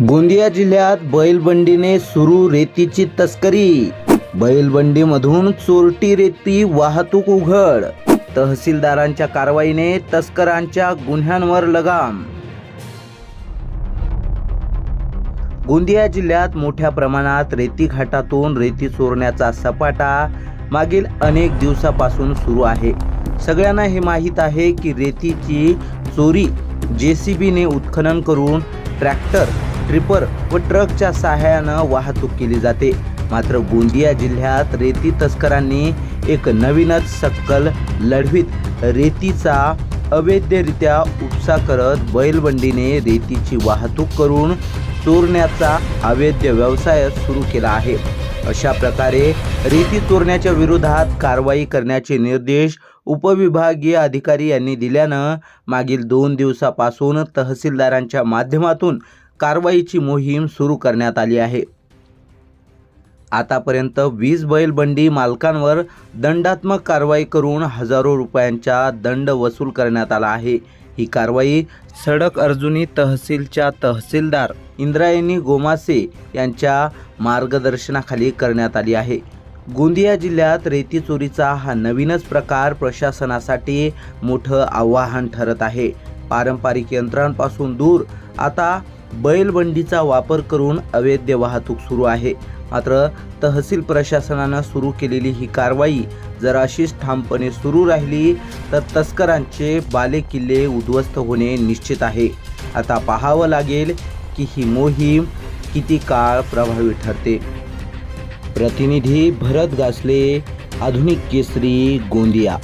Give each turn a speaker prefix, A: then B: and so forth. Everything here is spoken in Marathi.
A: गोंदिया जिल्ह्यात बैलबंडीने सुरू रेतीची तस्करी. बैलबंडीमधून चोरटी रेती वाहतूक उघड. तहसीलदारांच्या कारवाईने तस्करांच्या गुन्ह्यांवर लगाम. गोंदिया जिल्ह्यात मोठ्या प्रमाणात रेती घाटातून रेती चोरण्याचा सपाटा मागील अनेक दिवसापासून सुरू आहे. सगळ्यांना हे माहीत आहे की रेतीची चोरी जे सी बीने उत्खनन करून ट्रॅक्टर ट्रिपर व ट्रकच्या सहाय्यानं वाहतूक केली जाते. मात्र गोंदिया जिल्ह्यात रेती तस्करांनी एक नवीनच सक्कल लढवीत रेतीचा अवैधरित्या उपसा करत बैलबंडीने रेतीची वाहतूक करून चोरण्याचा अवैध व्यवसाय सुरू केला आहे. अशा प्रकारे रेती चोरण्याच्या विरोधात कारवाई करण्याचे निर्देश उपविभागीय अधिकारी यांनी दिल्यानं मागील दोन दिवसापासून तहसीलदारांच्या माध्यमातून कारवाईची मोहीम सुरू करण्यात आली आहे. आतापर्यंत वीज बैलबंडी मालकांवर दंडात्मक कारवाई करून हजारो रुपयांचा दंड वसूल करण्यात आला आहे. ही कारवाई सडक अर्जुनी तहसीलच्या तहसीलदार इंद्रायणी गोमासे यांच्या मार्गदर्शनाखाली करण्यात आली आहे. गोंदिया जिल्ह्यात रेती चोरीचा हा नवीनच प्रकार प्रशासनासाठी मोठं आव्हान ठरत आहे. पारंपरिक यंत्रांपासून दूर. आता बैलबंडीचा वापर करून अवैध वाहतूक सुरू आहे. मात्र तहसील प्रशासनानं सुरू केलेली ही कारवाई जर अशीच ठामपणे सुरू राहिली तर तस्करांचे बालेकिल्ले उद्ध्वस्त होणे निश्चित आहे. आता पाहावं लागेल की ही मोहीम किती काळ प्रभावी ठरते. प्रतिनिधी भरत गासले आधुनिक केसरी गोंदिया.